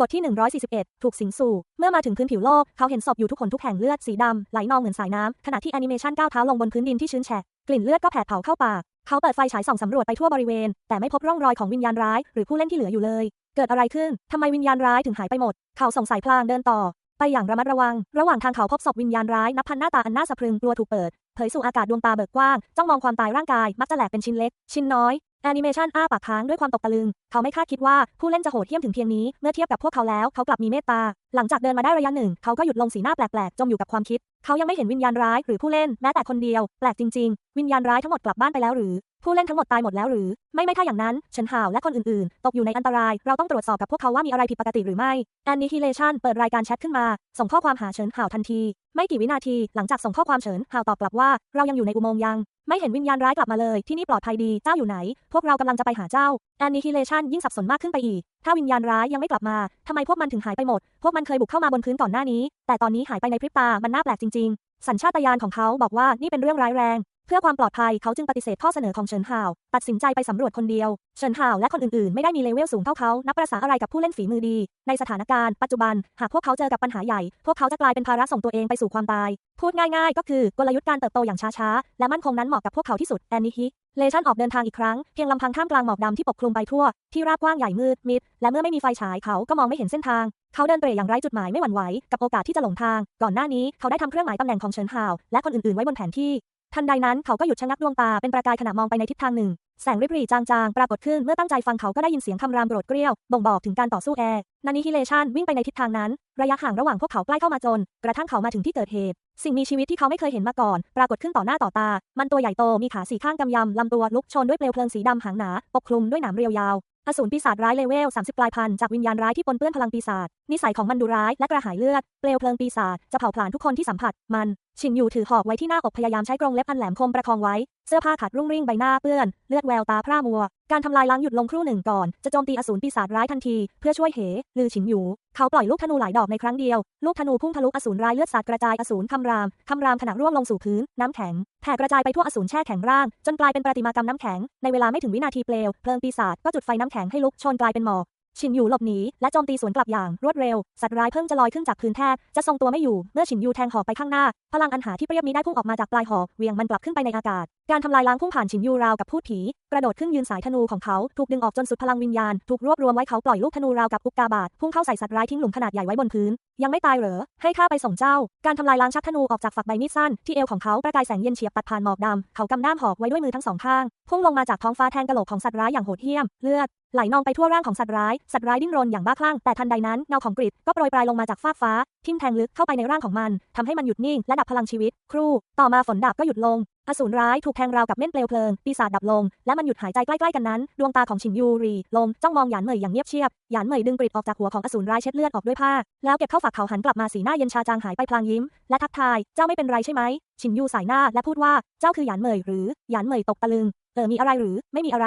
บทที่ 141 ถูกสิงสู่ เมื่อมาถึงพื้นผิวโลก เขาเห็นศพอยู่ทุกคนทุกแห่งเลือดสีดำไหลนองเหมือนสายน้ำ ขณะที่แอนิเมชันก้าวเท้าลงบนพื้นดินที่ชื้นแฉะ กลิ่นเลือดก็แผดเผาเข้าปาก เขาเปิดไฟฉายส่องสำรวจไปทั่วบริเวณ แต่ไม่พบร่องรอยของวิญญาณร้าย หรือผู้เล่นที่เหลืออยู่เลย เกิดอะไรขึ้น ทำไมวิญญาณร้ายถึงหายไปหมด เขาสงสัยพลางเดินต่อ ไปอย่างระมัดระวัง ระหว่างทางเขาพบศพวิญญาณร้ายนับพันหน้าตาอันน่าสะพรึงกลัวถูกเปิด เผยสู่อากาศดวงตาเบิกกว้าง จ้องมองความตายร่างกาย มักจะแหลกเป็นชิ้นเล็ก ชิ้นน้อย แอนิเมชันอ้าปากค้างด้วยความตกตะลึง เขาไม่คาดคิดว่าผู้เล่นจะโหดเหี้ยมถึงเพียงนี้ เมื่อเทียบกับพวกเขาแล้ว เขากลับมีเมตตา หลังจากเดินมาได้ระยะหนึ่ง เขาก็หยุดลงสีหน้าแปลกๆ จมอยู่กับความคิด เขายังไม่เห็นวิญญาณร้ายหรือผู้เล่นแม้แต่คนเดียว แปลกจริง ๆ วิญญาณร้ายทั้งหมดกลับบ้านไปแล้วหรือ ผู้เล่นทั้งหมดตายหมดแล้วหรือ ไม่ไม่ถ้าอย่างนั้นเฉินห่าวและคนอื่นๆ ตกอยู่ในอันตราย เราต้องตรวจสอบกับพวกเขาว่ามีอะไรผิดปกติหรือไม่ Annihilation เปิดรายการแชทขึ้นมา ส่งข้อความหาเฉินห่าวทันที ไม่กี่วินาทีหลังจากส่งข้อความเฉินห่าวตอบกลับว่า เรายังอยู่ในอุโมงค์ยัง ไม่เห็นวิญญาณร้ายกลับมาเลย ที่นี่ปลอดภัยดีเจ้าอยู่ไหน พวกเรากำลังจะไปหาเจ้า Annihilation ยิ่งสับสนมากขึ้นไปอีก ถ้าวิญญาณร้ายยังไม่กลับมาทำไมพวกมันถึงหายไปหมด พวกมันเคยบุกเข้ามาบนพื้นก่อนหน้านี้ แต่ตอนนี้หายไปในพริบตามันน่าแปลกจริงๆ สัญชาตญาณของเขาบอกว่านี่เป็นเรื่องร้ายแรง เพื่อความปลอดภัยเขาจึงปฏิเสธข้อเสนอของเฉินห่าว ตัดสินใจไปสำรวจคนเดียว เฉินห่าวและคนอื่นๆ ไม่ได้มีเลเวลสูงเท่าเขา นับประษาอะไรกับผู้เล่นฝีมือดี ในสถานการณ์ปัจจุบัน หากพวกเขาเจอกับปัญหาใหญ่ พวกเขาจะกลายเป็นภาระส่งตัวเองไปสู่ความตาย พูดง่ายๆ ก็คือกลยุทธ์การเติบโตอย่างช้าๆ และมั่นคงนั้นเหมาะกับพวกเขาที่สุด แอนนิฮิเลชันออกเดินทางอีกครั้ง เพียงลำพังท่ามกลางหมอกดำที่ปกคลุมไปทั่ว ที่ราบกว้างใหญ่มืดมิด และเมื่อไม่มีไฟฉายเขาก็มองไม่เห็นเส้นทาง เขาเดินเตร่อย่างไร้จุดหมายไม่หวั่นไหวกับโอกาสที่จะหลงทาง ก่อนหน้านี้เขาได้ทำเครื่องหมายตำแหน่งของเฉินฮาวและคนอื่นๆไว้บนแผนที่ ทันใดนั้นเขาก็หยุดชะงักดวงตาเป็นประกายขณะมองไปในทิศทางหนึ่ง แสงริบหรี่จางๆ ปรากฏขึ้นเมื่อตั้งใจฟังเขาก็ได้ยินเสียงคำรามโกรธเกรี้ยว บ่งบอกถึงการต่อสู้แอร์นานิฮิเลชันวิ่งไปในทิศทางนั้น ระยะห่างระหว่างพวกเขาใกล้เข้ามาจน กระทั่งเขามาถึงที่เกิดเหตุ สิ่งมีชีวิตที่เขาไม่เคยเห็นมาก่อน ปรากฏขึ้นต่อหน้าต่อตา มันตัวใหญ่โตมีขาสี่ข้างกำยำลำตัวลุกชนด้วยเปลวเพลิงสีดำหางหนา ปกคลุมด้วยหนามเรียวยาว อสูรปีศาจร้ายเลเวล 30 ปลายพันธุ์จากวิญญาณร้ายที่ปนเปื้อนพลังปีศาจ นิสัยของมันดุร้ายและกระหายเลือด เปลวเพลิงปีศาจจะเผาผลาญทุกคนที่สัมผัส มัน ชินอยู่ถือหอกไว้ที่หน้าอกพยายามใช้กรงเล็บอันแหลมคมประคองไว้ เสื้อผ้าขาดรุ่งริ่งใบหน้าเปื้อน เลือดแววตาพร่ามัวการทำลายล้างหยุดลงครู่หนึ่งก่อน จะโจมตีอสูรปีศาจร้ายทันที เพื่อช่วยเหลือฉิงอยู่ เขาปล่อยลูกธนูหลายดอกในครั้งเดียว ลูกธนูพุ่งทะลุอสูรร้ายเลือดสาดกระจายอสูรคำราม คำรามขณะร่วงลงสู่พื้น น้ำแข็งแผ่กระจายไปทั่วอสูรแช่แข็งร่าง จนกลายเป็นประติมากรรมน้ำแข็ง ในเวลาไม่ถึงวินาทีเปลว เพลิงปีศาจก็จุดไฟน้ำแข็งให้ลุกชนกลายเป็นหมอก ชินอยู่หลบหนีและโจมตีสวนกลับอย่างรวดเร็ว สัตว์ร้ายเพิ่งจะลอยขึ้นจากพื้นแทบจะทรงตัวไม่อยู่ เมื่อชินยูแทงหอกไปข้างหน้า พลังอันหาที่เปรียบนี้ได้พุ่งออกมาจากปลายหอกเวียงมันกลับขึ้นไปในอากาศ การทำลายล้างพุ่งผ่านชินยูราวกับพูดผี กระโดดขึ้นยืนสายธนูของเขา ถูกดึงออกจนสุดพลังวิญญาณ ถูกรวบรวมไว้เขาปล่อยลูกธนูราวกับอุกกาบาตพุ่งเข้าใส่สัตว์ร้ายทิ้งหลุมขนาดใหญ่ไว้บนพื้น ยังไม่ตายเหรอ ให้ข้าไปส่งเจ้า การทำลายล้างชักธนูออกจากฝักใบมีดสั้นที่เอวของเขาประกายแสงเย็นเฉียบตัดผ่านหมอกดำเขากำด้ามหอกไว้ด้วยมือทั้งสองข้างพุ่งลงมาจากท้องฟ้าแทงกะโหลกของสัตว์ร้ายอย่างโหดเหี้ยมเลือด ไหลนองไปทั่วร่างของสัตว์ร้าย สัตว์ร้ายดิ้นรนอย่างบ้าคลั่ง แต่ทันใดนั้นเงาของกริดก็โปรยปลายลงมาจากฟากฟ้า ทิ่มแทงลึกเข้าไปในร่างของมันทำให้มันหยุดนิ่งและดับพลังชีวิต ครู่ ต่อมาฝนดาบก็หยุดลง อสูรร้ายถูกแทงราวกับเม่นเปลวเพลิง ปีศาจดับลง และมันหยุดหายใจใกล้ๆกันนั้น ดวงตาของชินยูรี ลงจ้องมองหยานเหมยอย่างเงียบเชียบ หยานเหมยดึงกริดออกจากหัวของอสูรร้ายเช็ดเลือดออกด้วยผ้า แล้วเก็บเข้าฝักเขาหันกลับมาสีหน้าเย็นชาจางหายไปพลางยิ้ม และทักทาย เจ้าไม่เป็นไรใช่ไหม ชินยูสายหน้าและพูดว่า เจ้าคือหยานเหมยหรือ หยานเหมยตกตะลึง เออมีอะไรหรือ ไม่มีอะไร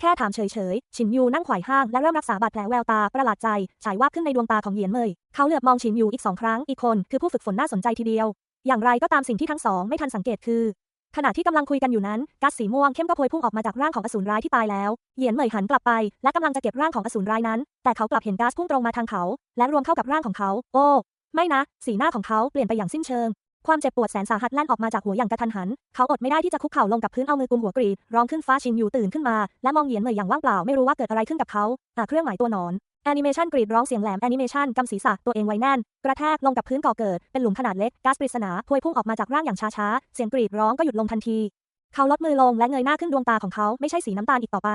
แค่ถามเฉยๆ ฉินยูนั่งไขว่ห้างและเริ่มรักษาบาดแผลแววตาประหลาดใจ ฉายว่าบขึ้นในดวงตาของเหยียนเมย เขาเหลือบมองฉินยูอีกสองครั้ง อีกคนคือผู้ฝึกฝนน่าสนใจทีเดียว อย่างไรก็ตามสิ่งที่ทั้งสองไม่ทันสังเกตคือ ขณะที่กำลังคุยกันอยู่นั้นก๊าซสีม่วงเข้มก็พวยพุ่งออกมาจากร่างของอสูรร้ายที่ตายแล้ว เหยียนเหมยหันกลับไป และกำลังจะเก็บร่างของอสูรร้ายนั้น แต่เขากลับเห็นก๊าซพุ่งตรงมาทางเขา และรวมเข้ากับร่างของเขา โอ้ ไม่นะ สีหน้าของเขาเปลี่ยนไปอย่างสิ้นเชิง ความเจ็บปวดแสนสาหัสแล่นออกมาจากหัวอย่างกระทันหัน เขาอดไม่ได้ที่จะคุกเข่าลงกับพื้นเอามือกุมหัวกรีด ร้องขึ้นฟ้าชินอยู่ตื่นขึ้นมา และมองเหยียนเหมยอย่างว่างเปล่าไม่รู้ว่าเกิดอะไรขึ้นกับเขาอะเครื่องหมายตัวหนอนแอนิเมชันกรีดร้องเสียงแหลมแอนิเมชันกำศีรษะตัวเองไว้แน่น กระแทกลงกับพื้นก่อเกิด เป็นหลุมขนาดเล็กก๊าซปริศนาพวยพุ่งออกมาจากร่างอย่างช้าๆ เสียงกรีดร้องก็หยุดลงทันที เขาลดมือลงและเงยหน้าขึ้นดวงตาของเขาไม่ใช่สีน้ำตาลอีกต่อไป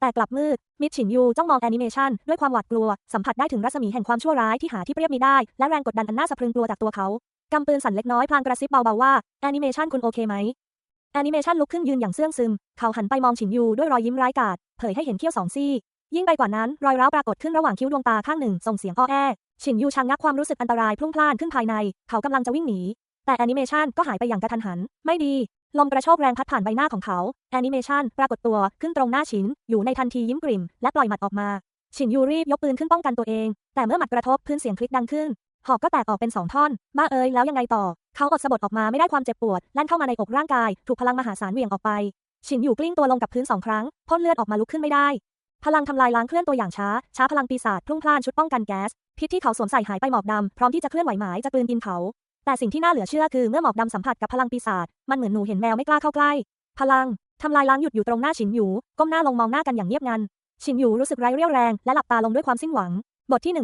แต่กลับมืด มิดฉินยูจ้องมองแอนิเมชันด้วยความหวาดกลัว สัมผัสได้ถึงรัศมีแห่งความชั่วร้ายที่หาที่เปรียบมิได้ และแรงกดดันอันน่าสะพรึงกลัวจากตัวเขา กำปืนสั่นเล็กน้อยพลางกระซิบเบาๆว่าแอนิเมชันคุณโอเคไหมแอนิเมชันลุกขึ้นยืนอย่างเสื่องซึม เขาหันไปมองฉินยูด้วยรอยยิ้มร้ายกาจเผยให้เห็นเขี้ยวสองซี่ ยิ่งไปกว่านั้น รอยร้าวปรากฏขึ้นระหว่างคิ้วดวงตาข้างหนึ่งส่งเสียงอ้อแอฉินยูชังงักความรู้สึกอันตรายพลุ่งพล่านขึ้นภายใน เขากำลังจะวิ่งหนี แต่แอนิเมชันก็หายไปอย่างกระทันหัน ไม่ดี ลมกระโชกแรงพัดผ่านใบหน้าของเขาแอนิเมชันปรากฏตัวขึ้นตรงหน้าฉิน อยู่ในทันทียิ้มกริ่มและปล่อยหมัดออกมาฉินยูรีบยกปืนขึ้นป้องกันตัวเอง แต่เมื่อหมัดกระทบพื้นเสียงคลิกดังขึ้น หอกก็แตกออกเป็นสองท่อน บ้าเอ้ยแล้วยังไงต่อ เขาอดสะบดออกมาไม่ได้ความเจ็บปวดแล่นเข้ามาในอกร่างกาย ถูกพลังมหาศาลเหวี่ยงออกไป ฉินอยู่กลิ้งตัวลงกับพื้นสองครั้งพ่นเลือดออกมาลุกขึ้นไม่ได้ พลังทำลายล้างเคลื่อนตัวอย่างช้า ช้าพลังปีศาจพุ่งพล่านชุดป้องกันแก๊ส พิษที่เขาสวมใส่หายไปหมอกดำพร้อมที่จะเคลื่อนไหวหมายจะกลืนกินเขา แต่สิ่งที่น่าเหลือเชื่อคือเมื่อหมอกดำสัมผัสกับพลังปีศาจมันเหมือนหนูเห็นแมวไม่กล้าเข้าใกล้ พลังทำลายล้างหยุดอยู่ตรงหน้าฉินหยูก้มหน้าลงมองหน้ากันอย่างเงียบงันฉินหยูรู้สึกไร้เรี่ยวแรงและหลับตาลงด้วยความสิ้นหวัง บทที่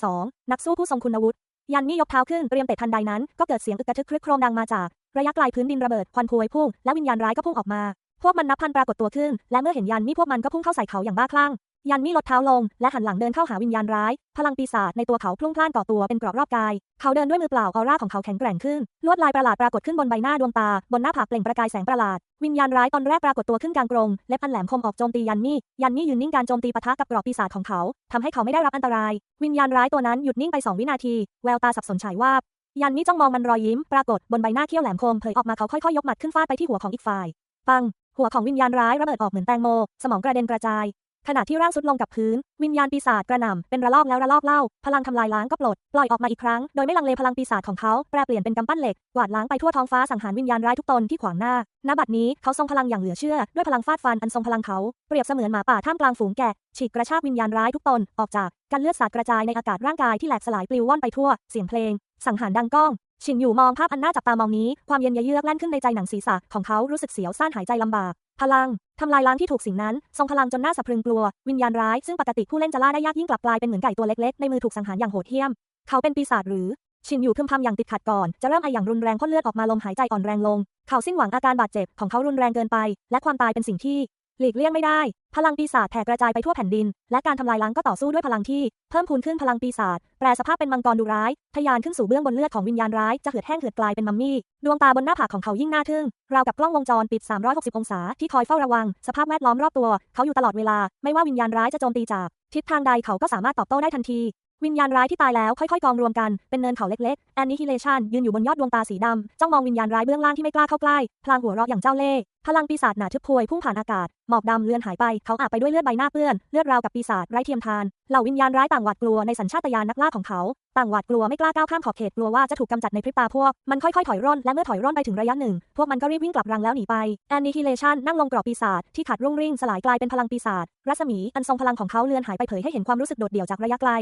142 นักสู้ผู้ทรงคุณวุฒิ ยันนี่ยกเท้าขึ้นเตรียมเตะทันใดนั้น ก็เกิดเสียงอึกกระทึกครึกโครมดังมาจาก ระยะไกลพื้นดินระเบิดควันพวยพุ่งและวิญญาณร้ายก็พุ่งออกมา พวกมันนับพันปรากฏตัวขึ้น และเมื่อเห็นยันมี่พวกมันก็พุ่งเข้าใส่เขาอย่างบ้าคลั่ง ยันมี่ลดเท้าลง และหันหลังเดินเข้าหาวิญญาณร้าย พลังปีศาจในตัวเขาพลุ่งพล่านก่อตัวเป็นกราะรอบกาย เขาเดินด้วยมือเปล่าออร่าของเขาแข็งแกร่งขึ้น ลวดลายประหลาดปรากฏขึ้นบนใบหน้าดวงตา บนหน้าผากเปล่งประกายแสงประหลาด วิญญาณร้ายตอนแรกปรากฏตัวขึ้นกลางกรงเล็บอันแหลมคมออกโจมตียันมี่ยันมี่ยืนนิ่งการโจมตีปะทะกับกราะปีศาจของเขาทำให้เขาไม่ได้รับอันตราย วิญญาณร้ายตัวนั้นหยุดนิ่งไปสองวินาทีแววตาสับสนฉายวาบยันมี่จ้องมองมันรอยยิ้มปรากฏบนใบหน้าเขี้ยวแหลมคมเผยออกมาเขาค่อยๆยกหมัดขึ้นฟาดไปที่หัวของอีกฝ่าย ปังหัวของวิญญาณร้ายระเบิดออกเหมือนแตงโม สมองกระเด็นกระจาย ขณะที่ร่างสุดลงกับพื้น วิญญาณปีศาจกระหน่ำเป็นระลอกแล้วระลอกเล่า พลังทำลายล้างก็ปลด ปล่อยออกมาอีกครั้ง โดยไม่ลังเลพลังปีศาจของเขาแปรเปลี่ยนเป็นกำปั้นเหล็กกวาดล้างไปทั่วท้องฟ้าสังหารวิญญาณร้ายทุกตนที่ขวางหน้าณบัดนี้เขาทรงพลังอย่างเหลือเชื่อ ด้วยพลังฟาดฟันอันทรงพลังเขาเปรียบเสมือนหมาป่าท่ามกลางฝูงแกะฉีกกระชากวิญญาณร้ายทุกตนออกจากกันเลือดสาดกระจายในอากาศร่างกายที่แหลกสลายปลิวว่อนไปทั่วเสียงเพลง สังหารดังก้องชินอยู่มองภาพอันน่าจับตามองนี้ ความเย็นเยือกแล่นขึ้นในใจหนังศีรษะของเขารู้สึกเสียวซ่านหายใจลำบาก พลังทำลายล้างที่ถูกสิ่งนั้น ทรงพลังจนหน้าสะพรึงกลัว วิญญาณร้ายซึ่งปกติผู้เล่นจะล่าได้ยากยิ่งกลับกลายเป็นเหมือนไก่ตัวเล็กๆ ในมือถูกสังหารอย่างโหดเหี้ยม เขาเป็นปีศาจหรือ ชินอยู่พึมพำอย่างติดขัดก่อน จะเริ่มไออย่างรุนแรงพ่นเลือดออกมาลมหายใจอ่อนแรงลง เขาสิ้นหวังอาการบาดเจ็บของเขารุนแรงเกินไป และความตายเป็นสิ่งที่ หลีกเลี่ยงไม่ได้ พลังปีศาจแผ่กระจายไปทั่วแผ่นดิน และการทำลายล้างก็ต่อสู้ด้วยพลังที่เพิ่มพูนขึ้นพลังปีศาจแปลสภาพเป็นมังกรดุร้าย ทะยานขึ้นสู่เบื้องบนเลือดของวิญญาณร้าย จะเหือดแห้งเหือดกลายเป็นมัมมี่ ดวงตาบนหน้าผากของเขายิ่งน่าทึ่ง ราวกับกล้องวงจรปิด 360 องศา ที่คอยเฝ้าระวัง สภาพแวดล้อมรอบตัว เขาอยู่ตลอดเวลา ไม่ว่าวิญญาณร้ายจะโจมตีจากทิศทางใดเขาก็สามารถตอบโต้ได้ทันที วิญญาณร้ายที่ตายแล้วค่อยๆกองรวมกันเป็นเนินเขาเล็กๆ Annihilation ยืนอยู่บนยอดดวงตาสีดำจ้องมองวิญญาณร้ายเบื้องล่างที่ไม่กล้าเข้าใกล้ พลางหัวเราะอย่างเจ้าเล่ห์พลังปีศาจหนาทึบพวยพุ่งผ่านอากาศหมอกดำเลือนหายไป เขาอาบไปด้วยเลือดใบหน้าเปื้อน เลือดราวกับปีศาจไร้เทียมทานเหล่าวิญญาณร้ายต่างหวาดกลัวในสัญชาตญาณนักล่าของเขาต่างหวาดกลัวไม่กล้าก้าวข้ามขอบเขตกลัวว่าจะถูกกำจัดในพริบตาพวก มันค่อยๆถอยร่นและเมื่อถอยร่นไปถึงระยะหนึ่ง พวกมันก็รีบวิ่งกลับรังแล้วหนีไป Annihilation นั่งลงกรอบปีศาจที่ขาดรุ่งริ่งสลายกลายเป็นพลังปีศาจรัศมีอันทรงพลังของเขาเลือนหายไปเผยให้เห็นความรู้สึกโดดเดี่ยวจากระยะไกล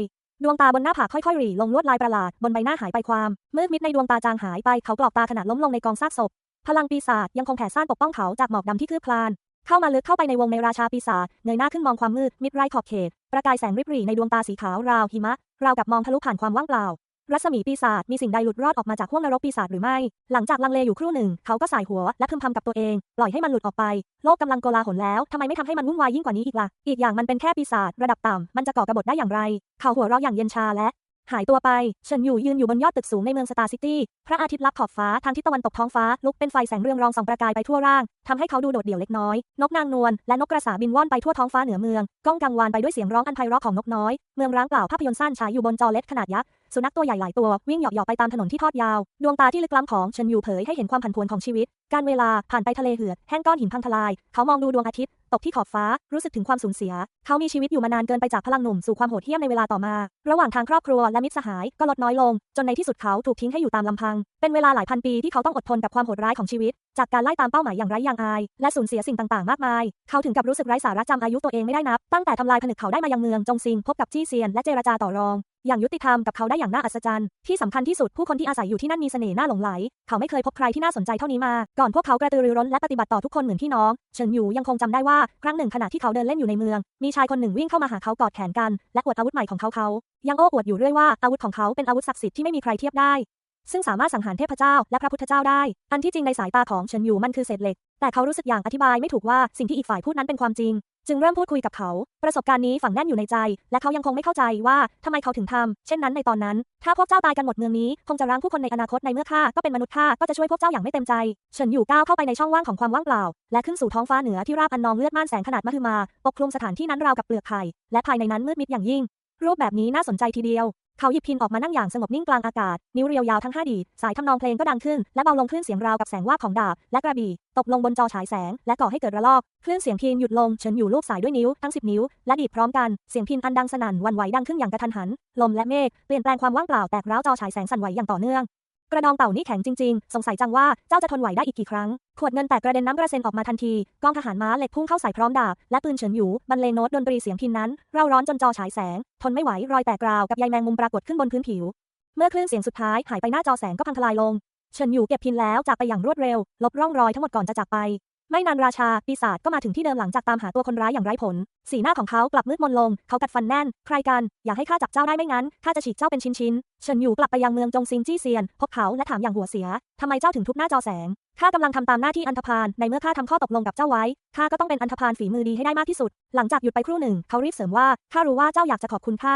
ดวงตาบนหน้าผากค่อยๆหรี่ลงลวดลายประหลาดบนใบหน้าหายไปความมืดมิดในดวงตาจางหายไปเขากรอกตาขณะล้มลงในกองซากศพ พลังปีศาจยังคงแผ่ซ่านปกป้องเขาจากหมอกดำที่คืบคลาน เข้ามาลึกเข้าไปในวงในราชาปีศาจเงยหน้าขึ้นมองความมืดมิดไร้ขอบเขต ประกายแสงริบหรี่ในดวงตาสีขาวราวหิมะ ราวกับมองทะลุผ่านความว่างเปล่า รัศมีปีศาจมีสิ่งใดหลุดรอดออกมาจากห้วงนรกปีศาจหรือไม่ หลังจากลังเลอยู่ครู่หนึ่ง เขาก็สายหัว และพึมพำกับตัวเอง ปล่อยให้มันหลุดออกไป โลกกำลังโกลาหลแล้วทำไมไม่ทำให้มันวุ่นวายยิ่งกว่านี้อีกล่ะ อีกอย่างมันเป็นแค่ปีศาจระดับต่ำมันจะก่อกบฏได้อย่างไร เขาหัวเราะอย่างเย็นชาและหายตัวไป เฉินอยู่ยืนอยู่บนยอดตึกสูงในเมืองสตาร์ซิตี้ พระอาทิตย์ลับขอบฟ้าทางทิศตะวันตกท้องฟ้า ลุกเป็นไฟแสงเรืองรองส่องประกายไปทั่วร่างทำให้เขาดูโดดเดี่ยวเล็กน้อย นกนางนวลและนกกระสาบินว่อนไปทั่วท้องฟ้าเหนือเมือง ก้องกังวานไปด้วยเสียงร้องอันไพเราะของนกน้อย เมืองร้างเปล่าภาพยนตร์สั้นฉายอยู่บนจอเล็ดขนาดยักษ์ สุนัขตัวใหญ่หลายตัววิ่งเหยาะๆไปตามถนนที่ทอดยาว ดวงตาที่ลึกล้ำของเฉินอยู่เผยให้เห็นความผันผวนของชีวิต การเวลาผ่านไปทะเลเหือดแห้งก้อนหินพังทลาย เขามองดูดวงอาทิตย์ ตกที่ขอบฟ้า รู้สึกถึงความสูญเสีย เขามีชีวิตอยู่มานานเกินไปจากพลังหนุ่มสู่ความโหดเหี้ยมในเวลาต่อมา ระหว่างทางครอบครัวและมิตรสหายก็ลดน้อยลง จนในที่สุดเขาถูกทิ้งให้อยู่ตามลำพัง เป็นเวลาหลายพันปีที่เขาต้องอดทนกับความโหดร้ายของชีวิต จากการไล่ตามเป้าหมายอย่างไร้ยางอาย และสูญเสียสิ่งต่างๆ มากมาย เขาถึงกับรู้สึกไร้สาระจำอายุตัวเองไม่ได้นับ ตั้งแต่ทำลายผนึกเขาได้มายังเมืองจงซิงพบกับจี้เซียนและเจรจาต่อรอง อย่างยุติธรรมกับเขาได้อย่างน่าอัศจรรย์ ที่สำคัญที่สุดผู้คนที่อาศัยอยู่ที่นั่นมีเสน่ห์น่าหลงไหล เขาไม่เคยพบใครที่น่าสนใจเท่านี้มา ก่อนพวกเขากระตือรือร้นและปฏิบัติต่อทุกคนเหมือนพี่น้อง เฉินอยู่ยังคงจำได้ว่าครั้งหนึ่งขณะที่เขาเดินเล่นอยู่ในเมือง มีชายคนหนึ่งวิ่งเข้ามาหาเขากอดแขนกัน และอวดอาวุธใหม่ของเขาเขายังโอ้อวดอยู่เรื่อยว่าอาวุธของเขาเป็นอาวุธศักดิ์สิทธิ์ที่ไม่มีใครเทียบได้ซึ่งสามารถสังหารเทพเจ้าและพระพุทธเจ้าได้ อันที่จริงในสายตาของเฉินอยู่มันคือเศษเหล็ก แต่เขารู้สึกอย่างอธิบายไม่ถูกว่าสิ่งที่อีกฝ่ายพูดนั้นเป็นความจริง จึงเริ่มพูดคุยกับเขา ประสบการณ์นี้ฝังแน่นอยู่ในใจ และเขายังคงไม่เข้าใจว่าทำไมเขาถึงทำเช่นนั้นในตอนนั้น ถ้าพวกเจ้าตายกันหมดเมืองนี้ คงจะร้างผู้คนในอนาคตในเมื่อข้าก็เป็นมนุษย์ข้าก็จะช่วยพวกเจ้าอย่างไม่เต็มใจเฉินอยู่ก้าวเข้าไปในช่องว่างของความว่างเปล่า และขึ้นสู่ท้องฟ้าเหนือที่ราบอันนองเลือดม่านแสงขนาดมหึมา ปกคลุมสถานที่นั้นราวกับเปลือกไข่และภายในนั้นมืดมิดอย่างยิ่งรูปแบบนี้น่าสนใจทีเดียว เขาหยิบพินออกมานั่งอย่างสงบนิ่งกลางอากาศ นิ้วเรียวยาวทั้งห้าดีดสายทำนองเพลงก็ดังขึ้น และเบาลงคลื่นเสียงราวกับแสงวาบของดาบ และกระบี่ ตกลงบนจอฉายแสง และก่อให้เกิดระลอกคลื่นเสียงพินหยุดลงเฉินอยู่ลูกสายด้วยนิ้วทั้งสิบนิ้ว และดีดพร้อมกันเสียงพินอันดังสนั่นวันไหวดังขึ้นอย่างกระทันหัน ลมและเมฆเปลี่ยนแปลงความว่างเปล่าแตกร้าวจอฉายแสงสั่นไหวอย่างต่อเนื่อง กระดองเต่านี่แข็งจริงๆ สงสัยจังว่าเจ้าจะทนไหวได้อีกกี่ครั้ง ขวดเงินแตกกระเด็นน้ำกระเซ็นออกมาทันที กองทหารม้าเหล็กพุ่งเข้าใส่พร้อมดาบ และปืนเฉินหยูบรรเลงโน้ตดนตรีเสียงพินนั้น เร่าร้อนจนจอฉายแสง ทนไม่ไหวรอยแตกราวกับใยแมงมุมปรากฏขึ้นบนพื้นผิว เมื่อคลื่นเสียงสุดท้ายหายไปหน้าจอแสงก็พังทลายลง เฉินหยูเก็บพินแล้วจากไปอย่างรวดเร็ว ลบร่องรอยทั้งหมดก่อนจะจากไป ไม่นานราชา ปีศาจก็มาถึงที่เดิมหลังจากตามหาตัวคนร้ายอย่างไร้ผล สีหน้าของเขากลับมืดมนลง เขากัดฟันแน่น ใครกัน อย่าให้ข้าจับเจ้าได้ไม่งั้น ข้าจะฉีกเจ้าเป็นชิ้นๆเฉินหยูกลับไปยังเมืองจงซิงจี้เซียน พบเขาและถามอย่างหัวเสีย ทำไมเจ้าถึงทุบหน้าจอแสง ข้ากำลังทำตามหน้าที่อันธพาล ในเมื่อข้าทำข้อตกลงกับเจ้าไว้ ข้าก็ต้องเป็นอันธพาลฝีมือดีให้ได้มากที่สุด หลังจากหยุดไปครู่หนึ่ง เขารีบเสริมว่า ข้ารู้ว่าเจ้าอยากจะขอบคุณข้า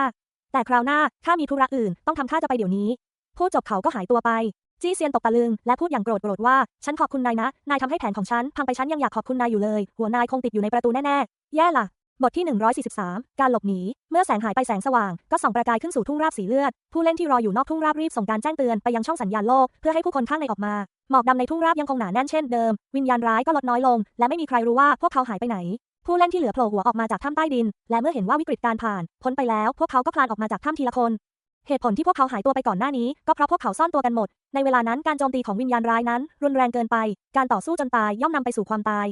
แต่คราวหน้า ข้ามีธุระอื่น ต้องทำข้าจะไปเดี๋ยวนี้ พูดจบเขาก็หายตัวไป จี้เซียนตกตะลึง และพูดอย่างโกรธโกรธว่า ฉันขอบคุณนายนะ นายทำให้แผนของฉัน พังไปฉันยังอยากขอบคุณนายอยู่เลย หัวนายคงติดอยู่ในประตูแน่ๆ แย่ล่ะ บทที่ 143 การหลบหนี เมื่อแสงหายไปแสงสว่าง ก็ส่องประกายขึ้นสู่ทุ่งราบสีเลือด ผู้เล่นที่รออยู่นอกทุ่งราบรีบส่งการแจ้งเตือนไปยังช่องสัญญาณโลก เพื่อให้ผู้คนข้างในออกมา หมอกดำในทุ่งราบยังคงหนาแน่นเช่นเดิม วิญญาณร้ายก็ลดน้อยลง และไม่มีใครรู้ว่าพวกเขาหายไปไหนผู้เล่นที่เหลือโผล่หัวออกมาจากถ้ำใต้ดิน และเมื่อเห็นว่าวิกฤตการผ่าน พ้นไปแล้ว พวกเขาก็คลานออกมาจากถ้ำทีละคน เหตุผลที่พวกเขาหายตัวไปก่อนหน้านี้ ก็เพราะพวกเขาซ่อนตัวกันหมด ในเวลานั้นการโจมตีของวิญญาณร้ายนั้น รุนแรงเกินไป การต่อสู้จนตายย่อมนำไปสู่ความตาย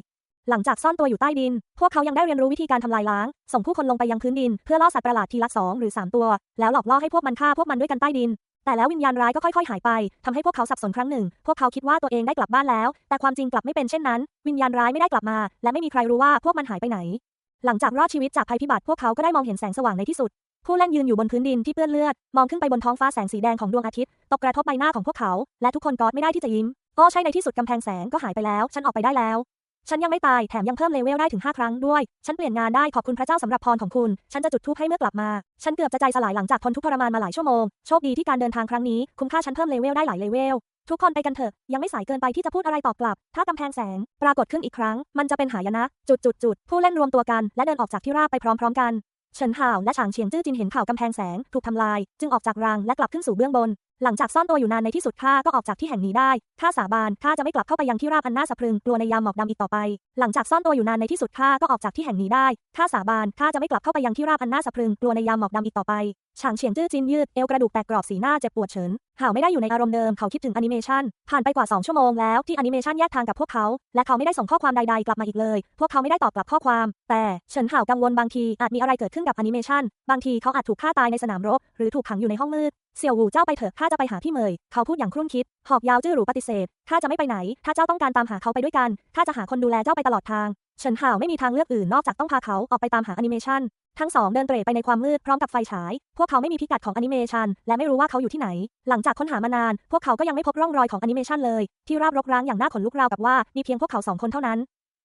หลังจากซ่อนตัวอยู่ใต้ดิน พวกเขายังได้เรียนรู้วิธีการทำลายล้าง ส่งผู้คนลงไปยังพื้นดิน เพื่อล่อสัตว์ประหลาดทีละสองหรือสามตัว แล้วหลอกล่อให้พวกมันฆ่าพวกมันด้วยกันใต้ดิน แต่แล้ววิญญาณร้ายก็ค่อยๆหายไปทำให้พวกเขาสับสนครั้งหนึ่ง พวกเขาคิดว่าตัวเองได้กลับบ้านแล้ว แต่ความจริงกลับไม่เป็นเช่นนั้น วิญญาณร้ายไม่ได้กลับมา และไม่มีใครรู้ว่าพวกมันหายไปไหนหลังจากรอดชีวิตจากภัยพิบัติพวกเขาก็ได้มองเห็นแสงสว่างในที่สุด ผู้เล่นยืนอยู่บนพื้นดินที่เปื้อนเลือด มองขึ้นไปบนท้องฟ้าแสงสีแดงของดวงอาทิตย์ ตกกระทบใบหน้าของพวกเขา และทุกคนกอดไม่ได้ที่จะยิ้ม ก็ใช่ในที่สุดกำแพงแสงก็หายไปแล้ว ฉันออกไปได้แล้ว ฉันยังไม่ตาย แถมยังเพิ่มเลเวลได้ถึง 5 ครั้งด้วย ฉันเปลี่ยนงานได้ขอบคุณพระเจ้าสำหรับพรของคุณ ฉันจะจุดธูปให้เมื่อกลับมา ฉันเกือบจะใจสลายหลังจากทนทุกข์ทรมานมาหลายชั่วโมง โชคดีที่การเดินทางครั้งนี้คุ้มค่าฉันเพิ่มเลเวลได้หลายเลเวลทุกคนไปกันเถอะ ยังไม่สายเกินไปที่จะพูดอะไรตอบกลับ ถ้ากำแพงแสง ปรากฏขึ้นอีกครั้ง มันจะเป็นหายนะ จุดจุดจุดผู้เล่นรวมตัวกันและเดินออกจากที่ราบไปพร้อม ๆ กัน เฉินห่าวและฉางเฉียงจื้อจินเห็นข่าวกำแพงแสง ถูกทำลาย จึงออกจากรางและกลับขึ้นสู่เบื้องบน หลังจากซ่อนตัวอยู่นานในที่สุดข้าก็ออกจากที่แห่งนี้ได้ข้าสาบานข้าจะไม่กลับเข้าไปยังที่ราบอันน่าสะพรึงกลัวในยามหมอกดำอีกต่อไป หลังจากซ่อนตัวอยู่นานในที่สุดข้าก็ออกจากที่แห่งนี้ได้ข้าสาบานข้าจะไม่กลับเข้าไปยังที่ราบอันน่าสะพรึงกลัวในยามหมอกดำอีกต่อไปฉางเฉียงจื้อจินยืดเอวกระดูกแตกกรอบสีหน้าเจ็บปวดเฉินห่าวไม่ได้อยู่ในอารมณ์เดิมเขาคิดถึงแอนิเมชันผ่านไปกว่า 2 ชั่วโมงแล้วที่แอนิเมชันแยกทางกับพวกเขา และเขาไม่ได้ส่งข้อความใดๆกลับมาอีกเลย พวกเขาไม่ได้ตอบกลับข้อความ แต่เฉินห่าวกังวลบางทีอาจมีอะไรเกิดขึ้นกับแอนิเมชันบางทีเขาอาจถูกฆ่าตายในสนามรบ หรือถูกขังอยู่ในห้องมืด เสี่ยวหูเจ้าไปเถอะข้าจะไปหาพี่เหมย เขาพูดอย่างครุ่นคิด หอกยาวจื้อหรูปฏิเสธข้าจะไม่ไปไหน ถ้าเจ้าต้องการตามหาเขาไปด้วยกันข้าจะหาคนดูแลเจ้าไปตลอดทางเฉินห่าวไม่มีทางเลือกอื่นนอกจากต้องพาเขาออกไปตามหาแอนิเมชันทั้งสองเดินเตร่ไปในความมืดพร้อมกับไฟฉาย พวกเขาไม่มีพิกัดของแอนิเมชันและไม่รู้ว่าเขาอยู่ที่ไหน หลังจากค้นหามานาน พวกเขาก็ยังไม่พบร่องรอยของแอนิเมชันเลย ที่ราบรกร้างอย่างน่าขนลุกราวกับว่ามีเพียงพวกเขาสองคนเท่านั้น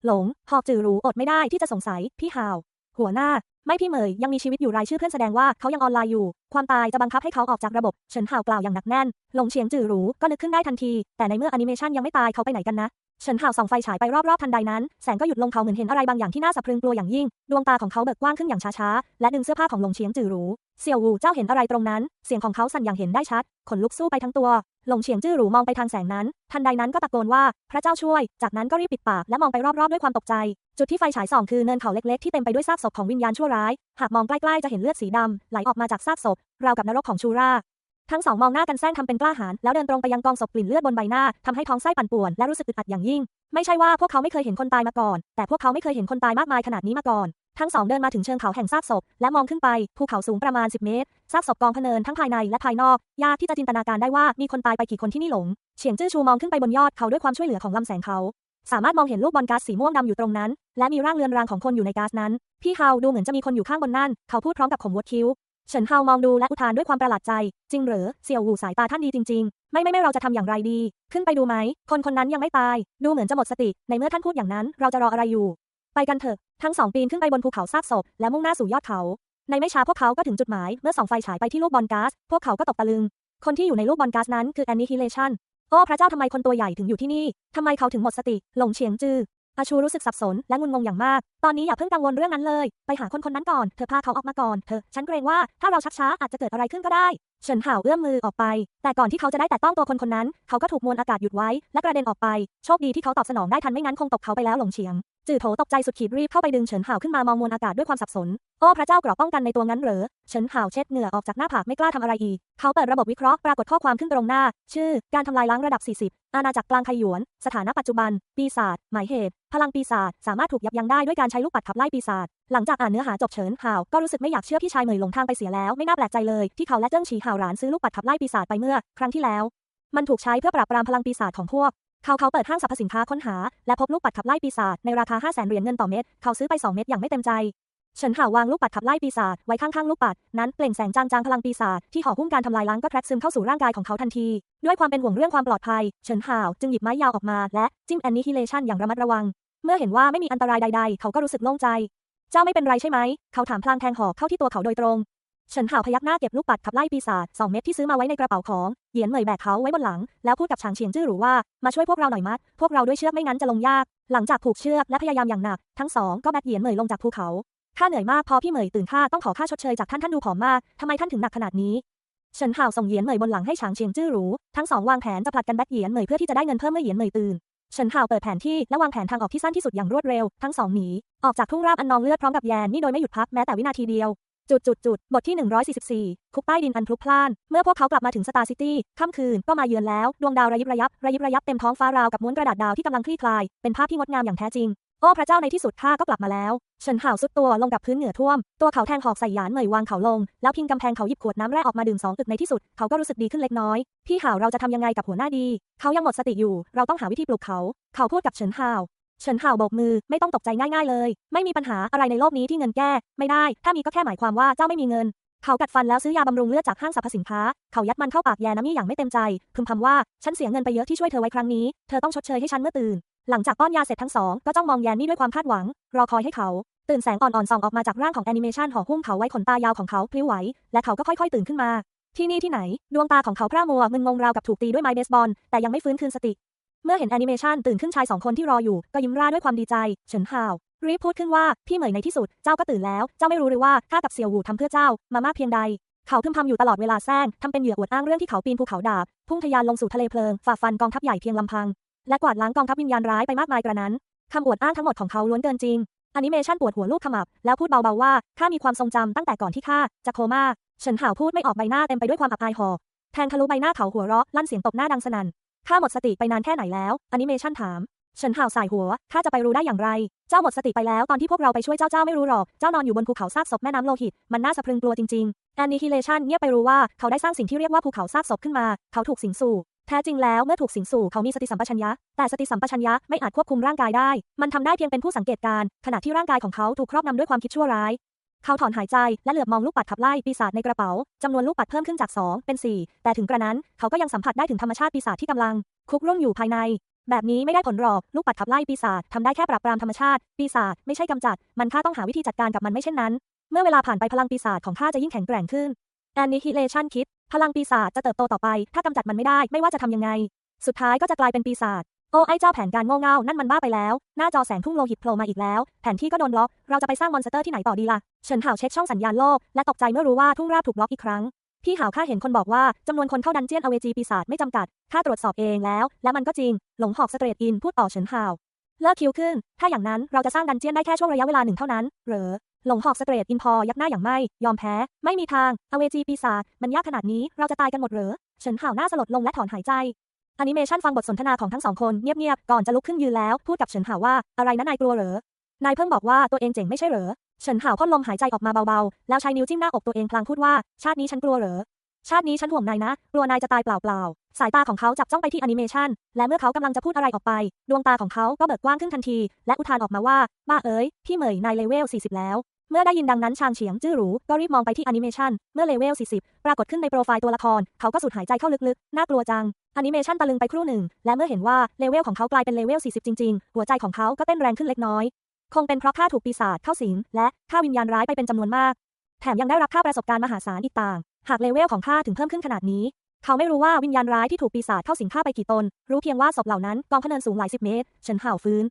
หลง หอกจือหรูอดไม่ได้ที่จะสงสัย พี่ฮาว หัวหน้า ไม่พี่เหมยยังมีชีวิตอยู่รายชื่อเพื่อนแสดงว่าเขายังออนไลน์อยู่ ความตายจะบังคับให้เขาออกจากระบบ เฉินห่าวกล่าวอย่างหนักแน่น หลงเฉียงจื่อหรูก็นึกขึ้นได้ทันที แต่ในเมื่อแอนิเมชันยังไม่ตายเขาไปไหนกันนะ เฉินห่าวส่องไฟฉายไปรอบๆทันใดนั้น แสงก็หยุดลงเขาเหมือนเห็นอะไรบางอย่างที่น่าสะพรึงกลัวอย่างยิ่ง ดวงตาของเขาเบิกกว้างขึ้นอย่างช้าๆ และดึงเสื้อผ้าของหลงเฉียงจือหรู เสี่ยววูเจ้าเห็นอะไรตรงนั้น เสียงของเขาสั่นอย่างเห็นได้ชัด ขนลุกสู้ไปทั้งตัว หลงเฉียงจื้อหรูมองไปทางแสงนั้น ทันใดนั้นก็ตะโกนว่า พระเจ้าช่วย จากนั้นก็รีบปิดปากและมองไปรอบๆด้วยความตกใจ จุดที่ไฟฉายส่องคือเนินเขาเล็กๆที่เต็มไปด้วยซากศพของวิญญาณชั่วร้าย หากมองใกล้ๆจะเห็นเลือดสีดำไหลออกมาจากซากศพ ราวกับนรกของชูรา ทั้งสองมองหน้ากันแซงทำเป็นกล้าหาญแล้วเดินตรงไปยังกองศพกลิ่นเลือดบนใบหน้าทำให้ท้องไส้ปั่นป่วนและรู้สึกอึดอัดอย่างยิ่ง ไม่ใช่ว่าพวกเขาไม่เคยเห็นคนตายมาก่อน แต่พวกเขาไม่เคยเห็นคนตายมากมายขนาดนี้มาก่อนทั้งสองเดินมาถึงเชิงเขาแห่งซากศพ และมองขึ้นไป ภูเขาสูงประมาณ 10 เมตร ซากศพกองพเนินทั้งภายในและภายนอก ยากที่จะจินตนาการได้ว่ามีคนตายไปกี่คนที่นี่หลง เฉียงจื้อชูมองขึ้นไปบนยอดเขาด้วยความช่วยเหลือของลำแสงเขา สามารถมองเห็นลูกบอลก๊าซสีม่วงดำอยู่ตรงนั้น และมีร่างเรือนรางของคนอยู่ในก๊าซนั้น พี่เฮาดูเหมือนจะมีคนอยู่ข้างบนนั่น เขาพูดพร้อมกับขมวดคิ้ว เฉินเฮามองดูและอุทานด้วยความประหลาดใจ จริงเหรอเสี่ยวหูสายตาท่านดีจริง ๆ ไม่ไม่ไม่เราจะทำอย่างไรดี ขึ้นไปดูไหม คนคนนั้นยังไม่ตาย ดูเหมือนจะหมดสติ ในเมื่อท่านพูดอย่างนั้น เราจะรออะไรอยู่ ไปกันเถอะ ทั้งสองปีนขึ้นไปบนภูเขาซากศพ และมุ่งหน้าสู่ยอดเขา ในไม่ช้าพวกเขาก็ถึงจุดหมาย เมื่อส่องไฟฉายไปที่ลูกบอลก๊าซ พวกเขาก็ตกตะลึง คนที่อยู่ในลูกบอลก๊าซนั้นคือ Annihilation โอ้พระเจ้าทำไมคนตัวใหญ่ถึงอยู่ที่นี่ทำไมเขาถึงหมดสติ หลงเฉียงจือ อาชูรู้สึกสับสนและงุนงงอย่างมาก ตอนนี้อย่าเพิ่งกังวลเรื่องนั้นเลย ไปหาคนคนนั้นก่อน เธอพาเขาออกมาก่อน เธอ ฉันเกรงว่าถ้าเราชักช้าอาจจะเกิดอะไรขึ้นก็ได้เฉินห่าวเอื้อมมือออกไป แต่ก่อนที่เขาจะได้แตะต้องตัวคนคนนั้น เขาก็ถูกมวลอากาศหยุดไว้ และกระเด็นออกไป โชคดีที่เขาตอบสนองได้ทันไม่งั้นคงตกเขาไปแล้วหลงเฉียง จื่อโถตกใจสุดขีดรีบเข้าไปดึงเฉินห่าวขึ้นมามองมวลอากาศด้วยความสับสน โอ้พระเจ้ากรอบป้องกันในตัวงั้นเหรอ เฉินห่าวเช็ดเหงื่อออกจากหน้าผากไม่กล้าทำอะไรอีก เขาเปิดระบบวิเคราะห์ปรากฏข้อความขึ้นตรงหน้า ชื่อ การทำลายล้างระดับ 40 อาณาจักรกลางไคหยวน สถานะปัจจุบัน ปีศาจ หมายเหตุ พลังปีศาจ สามารถถูกยับยั้งได้ด้วยการใช้ลูกปัดขับไล่ปีศาจ หลังจากอ่านเนื้อหาจบเฉินห่าวก็รู้สึกไม่อยากเชื่อพี่ชายเหมยหลงทางไปเสียแล้ว ไม่น่าแปลกใจเลยที่เขาและเจิ้งฉีห่าวหรานซื้อลูกปัดขับไล่ปีศาจไปเมื่อ ครั้งที่แล้ว มันถูกใช้เพื่อปราบปรามพลังปีศาจของพวก เขาเขาเปิดห้างสรรพสินค้าค้นหา และพบลูกปัดขับไล่ปีศาจในราคา 5 0 0 0 0 0เหรียญเงินต่อเม็ด เขาซื้อไป 2 เม็ดอย่างไม่เต็มใจ เฉินห่าววางลูกปัดขับไล่ปีศาจไว้ข้างๆลูกปัด นั้นเปล่งแสงจางๆพลังปีศาจที่ห่อหุ้มการทำลายล้างก็แทรกซึมเข้าสู่ร่างกายของเขาทันที ด้วยความเป็นห่วงเรื่องความปลอดภัย เฉินห่าวจึงหยิบไม้ยาวออกมาและจิ้มแอนนิฮิเลชันอย่างระมัดระวัง เมื่อเห็นว่าไม่มีอันตรายใด ๆ เขาก็รู้สึกโล่งใจ เจ้าไม่เป็นไรใช่ไหม เขาถามพลางแทงหอกเข้าที่ตัวเขาโดยตรง เฉินห่าวพยักหน้าเก็บลูกปัดขับไล่ปีศาจสองเม็ดที่ซื้อมาไว้ในกระเป๋าของเหยียนเหมยแบกเขาไว้บนหลัง แล้วพูดกับฉางเฉียงจื้อหรูว่ามาช่วยพวกเราหน่อยมัด พวกเราด้วยเชือกไม่งั้นจะลงยาก หลังจากผูกเชือกและพยายามอย่างหนัก ทั้งสองก็แบกเหยียนเหมยลงจากภูเขาข้าเหนื่อยมากพอพี่เหมยตื่นข้าต้องขอค่าชดเชยจากท่านท่านดูผอมมากทำไมท่านถึงหนักขนาดนี้เฉินห่าวส่งเหยียนเหมยบนหลังให้ฉางเฉียงจื้อหรูทั้งสองวางแผนจะผลัดกันแบกเหยียนเหมยเพื่อที่จะได้เงินเพิ่มเมื่อเหยียนเหมยตื่นเฉินห่าวเปิดแผนที่และวางแผนทางออกที่สั้นที่สุดอย่างรวดเร็ว ทั้งสองหนีออกจากทุ่งราบอันนองเลือดพร้อมกับแยนนี่โดยไม่หยุดพักแม้แต่วินาทีเดียว จุดจุดจุดบทที่ 144 คุกใต้ดินอันพลุกพล่าน เมื่อพวกเขากลับมาถึงสตาร์ซิตี้ค่ำคืนก็มาเยือนแล้ว ดวงดาวระยิบระยับ ระยิบระยับเต็มท้องฟ้าราวกับม้วนกระดาษดาวที่กำลังคลี่คลาย เป็นภาพที่งดงามอย่างแท้จริง โอ้พระเจ้าในที่สุดข้าก็กลับมาแล้วเฉินห่าวสุดตัวลงกับพื้นเหงื่อท่วม ตัวเขาแทงหอกใส่หยานเหมยวางเขาลง แล้วพิงกำแพงเขาหยิบขวดน้ำแร่ออกมาดื่มสองอึกในที่สุด เขาก็รู้สึกดีขึ้นเล็กน้อย พี่ห่าวเราจะทำยังไงกับหัวหน้าดี เขายังหมดสติอยู่ เราต้องหาวิธีปลุกเขา เขาพูดกับเฉินห่าว เฉินห่าวโบกมือไม่ต้องตกใจง่ายๆเลย ไม่มีปัญหาอะไรในโลกนี้ที่เงินแก้ ไม่ได้ ถ้ามีก็แค่หมายความว่าเจ้าไม่มีเงิน เขากัดฟันแล้วซื้อยาบำรุงเลือดจากห้างสรรพสินค้า เขายัดมันเข้าปากแยนามี่อย่างไม่เต็มใจพึมพำว่าฉันเสียเงินไปเยอะที่ช่วยเธอไว้ครั้งนี้ เธอต้องชดเชยให้ฉันเมื่อตื่น หลังจากป้อนยาเสร็จทั้งสองก็จ้องมองแยนนี่ด้วยความคาดหวัง รอคอยให้เขาตื่นแสงอ่อนๆส่องออกมาจากร่างของแอนิเมชันห่อหุ้มเขาไว้ขนตายาวของเขาพลิ้วไหว และเขาก็ค่อยๆตื่นขึ้นมา ที่นี่ที่ไหน ดวงตาของเขาพร่ามัวมึนงงราวกับถูกตีด้วยไม้เบสบอล แต่ยังไม่ฟื้นคืนสติ เมื่อเห็นแอนิเมชันตื่นขึ้นชายสองคนที่รออยู่ ก็ยิ้มร่าด้วยความดีใจเฉินห่าวรีพูดขึ้นว่าพี่เหมยในที่สุดเจ้าก็ตื่นแล้ว เจ้าไม่รู้หรือว่าข้ากับเสี่ยวหูทำเพื่อเจ้ามามากเพียงใด เขาพึมพำอยู่ตลอดเวลาแซงทำเป็นเหยื่ออวดอ้างเรื่องที่เขาปีนภูเขาดาบ พุ่งทะยานลงสู่ทะเลเพลิงฝ่าฟันกองทัพใหญ่เพียงลำพัง และกวาดล้างกองทัพวิญญาณร้ายไปมากมายกระนั้นคำอวดอ้างทั้งหมดของเขาล้วนเกินจริงแอนิเมชันปวดหัวลูกขมับ แล้วพูดเบาๆว่าข้ามีความทรงจำตั้งแต่ก่อนที่ข้าจะโคม่าเฉินห่าวพูดไม่ออกใบหน้าเต็มไปด้วยความอับอายหอแทงทะลุใบหน้าเขาหัวเราะลั่นเสียงตบหน้าดังสนั่น ข้าหมดสติไปนานแค่ไหนแล้วอนิเมชันถามฉินห่าวสายหัว ข้าจะไปรู้ได้อย่างไร เจ้าหมดสติไปแล้วตอนที่พวกเราไปช่วยเจ้าเจ้าไม่รู้หรอก เจ้านอนอยู่บนภูเขาซากศพแม่น้ำโลหิต มันน่าสะพรึงกลัวจริงๆแอนนิฮิเลชันเงียบไปรู้ว่าเขาได้สร้างสิ่งที่เรียกว่าภูเขาซากศพขึ้นมา เขาถูกสิงสู่แท้จริงแล้วเมื่อถูกสิงสู่เขามีสติสัมปชัญญะ แต่สติสัมปชัญญะไม่อาจควบคุมร่างกายได้ มันทำได้เพียงเป็นผู้สังเกตการณ์ขณะที่ร่างกายของเขาถูกครอบงำด้วยความคิดชั่วร้าย เขาถอนหายใจและเหลือบมองลูกปัดขับไล่ปีศาจในกระเป๋าจำนวนลูกปัดเพิ่มขึ้นจาก 2 เป็น 4 แต่ถึงกระนั้นเขาก็ยังสัมผัสได้ถึงธรรมชาติปีศาจที่กำลัง คุกรุ่มอยู่ภายใน แบบนี้ไม่ได้ผลหรอกลูกปัดขับไล่ปีศาจทำได้แค่ปราบปรามธรรมชาติ ปีศาจไม่ใช่กำจัด มันข้าต้องหาวิธีจัดการกับมันไม่เช่นนั้น เมื่อเวลาผ่านไปพลังปีศาจของข้าจะยิ่งแข็งแกร่งขึ้น Annihilation คิดพลังปีศาจจะเติบโตต่อไป ถ้ากำจัดมันไม่ได้ไม่ว่าจะทำยังไง สุดท้ายก็จะกลายเป็นปีศาจ โอ้ไอ้เจ้าแผนการโง่เง่านั่นมันบ้าไปแล้ว หน้าจอแสงทุ่งโลหิตโผล่มาอีกแล้ว แผนที่ก็โดนบล็อก เราจะไปสร้างมอนสเตอร์ที่ไหนต่อดีล่ะ เฉินห่าเช็คช่องสัญญาณโลก และตกใจเมื่อรู้ว่าทุ่งราบถูกบล็อกอีกครั้ง พี่หาวข้าเห็นคนบอกว่าจำนวนคนเข้าดันเจียนอเวจีปีศาจไม่จำกัด ข้าตรวจสอบเองแล้ว และมันก็จริง หลงหอกสเตรทอินพูดต่อเฉินห่าเลิกคิวขึ้น ถ้าอย่างนั้นเราจะสร้างดันเจียนได้แค่ช่วงระยะเวลาหนึ่งเท่านั้น เหรอ หลงหอกสเตรทอินพอยักหน้าอย่างไม่ ยอมแพ้ ไม่มีทาง อเวจีปีศาจมันยากขนาดนี้ เราจะตายกันหมดเหรอ เฉินห่าหน้าสลดลงและถอนหายใจ อนิเมชันฟังบทสนทนาของทั้งสองคนเงียบๆ ก่อนจะลุกขึ้นยืนแล้ว พูดกับเฉินหาว่าอะไรนะนายกลัวเหรอ นายเพิ่งบอกว่าตัวเองเจ๋งไม่ใช่เหรอ เฉินหาวพ่นลมหายใจออกมาเบาๆ แล้วใช้นิ้วจิ้มหน้าอกตัวเองพลางพูดว่า ชาตินี้ฉันกลัวเหรอ ชาตินี้ฉันห่วงนายนะ กลัวนายจะตายเปล่าๆ สายตาของเขาจับจ้องไปที่อนิเมชันและเมื่อเขากำลังจะพูดอะไรออกไป ดวงตาของเขาก็เบิกกว้างขึ้นทันที และอุทานออกมาว่าบ้าเอ๋ยพี่เหมยนายเลเวล40 แล้ว เมื่อได้ยินดังนั้นชางเฉียงจื้อหรูก็รีบมองไปที่แอนิเมชันเมื่อเลเวล 40 ปรากฏขึ้นในโปรไฟล์ตัวละคร เขาก็สูดหายใจเข้าลึกๆ น่ากลัวจังแอนิเมชันตะลึงไปครู่หนึ่ง และเมื่อเห็นว่าเลเวลของเขากลายเป็นเลเวล 40 จริงๆ หัวใจของเขาก็เต้นแรงขึ้นเล็กน้อย คงเป็นเพราะข้าถูกปีศาจเข้าสิง และข้าวิญญาณร้ายไปเป็นจำนวนมาก แถมยังได้รับค่าประสบการณ์มหาศาลอีกต่าง หากเลเวลของข้าถึงเพิ่มขึ้นขนาดนี้ เขาไม่รู้ว่าวิญญาณร้ายที่ถูกปีศาจเข้าสิงข้าไปกี่ตน รู้เพียงว่าศพเหล่านั้นกองพะเนินสูงหลายสิบเมตร เฉินห่าวฟื้น